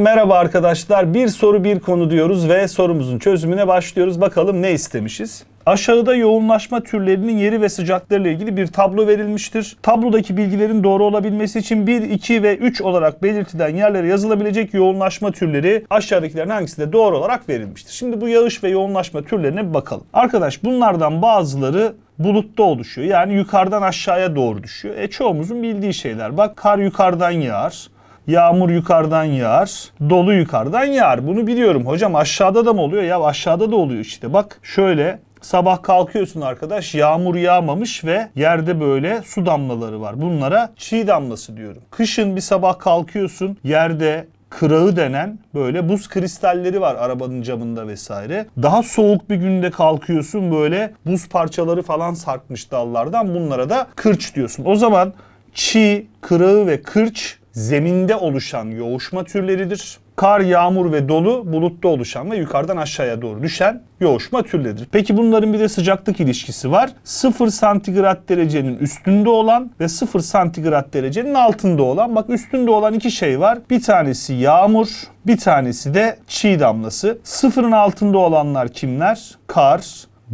Merhaba arkadaşlar. Bir soru bir konu diyoruz ve sorumuzun çözümüne başlıyoruz. Bakalım ne istemişiz? Aşağıda yoğunlaşma türlerinin yeri ve sıcaklarıyla ilgili bir tablo verilmiştir. Tablodaki bilgilerin doğru olabilmesi için 1, 2 ve 3 olarak belirtilen yerlere yazılabilecek yoğunlaşma türleri aşağıdakilerin hangisi de doğru olarak verilmiştir. Şimdi bu yağış ve yoğunlaşma türlerine bir bakalım. Arkadaş bunlardan bazıları bulutta oluşuyor. Yani yukarıdan aşağıya doğru düşüyor. E çoğumuzun bildiği şeyler. Bak kar yukarıdan yağar. Yağmur yukarıdan yağar, dolu yukarıdan yağar. Bunu biliyorum. Hocam aşağıda da mı oluyor? Ya aşağıda da oluyor işte. Bak şöyle sabah kalkıyorsun arkadaş yağmur yağmamış ve yerde böyle su damlaları var. Bunlara çiğ damlası diyorum. Kışın bir sabah kalkıyorsun yerde kırağı denen böyle buz kristalleri var arabanın camında vesaire. Daha soğuk bir günde kalkıyorsun böyle buz parçaları falan sarkmış dallardan bunlara da kırç diyorsun. O zaman çiğ, kırağı ve kırç zeminde oluşan yoğuşma türleridir. Kar, yağmur ve dolu bulutta oluşan ve yukarıdan aşağıya doğru düşen yoğuşma türleridir. Peki bunların bir de sıcaklık ilişkisi var. 0 santigrat derecenin üstünde olan ve 0 santigrat derecenin altında olan. Bak üstünde olan iki şey var. Bir tanesi yağmur, bir tanesi de çiğ damlası. Sıfırın altında olanlar kimler? Kar,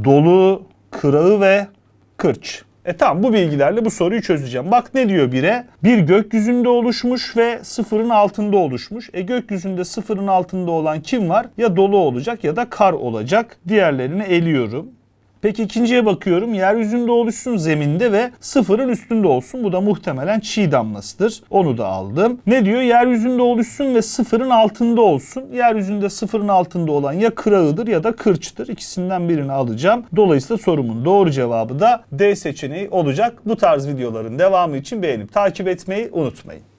dolu, kırağı ve kırç. E tamam bu bilgilerle bu soruyu çözeceğim. Bak ne diyor bire? Bir gökyüzünde oluşmuş ve sıfırın altında oluşmuş. E gökyüzünde sıfırın altında olan kim var? Ya dolu olacak ya da kar olacak. Diğerlerini eliyorum. Peki ikinciye bakıyorum. Yeryüzünde oluşsun zeminde ve sıfırın üstünde olsun. Bu da muhtemelen çiğ damlasıdır. Onu da aldım. Ne diyor? Yeryüzünde oluşsun ve sıfırın altında olsun. Yeryüzünde sıfırın altında olan ya kırağıdır ya da kırçtır. İkisinden birini alacağım. Dolayısıyla sorumun doğru cevabı da D seçeneği olacak. Bu tarz videoların devamı için beğenip takip etmeyi unutmayın.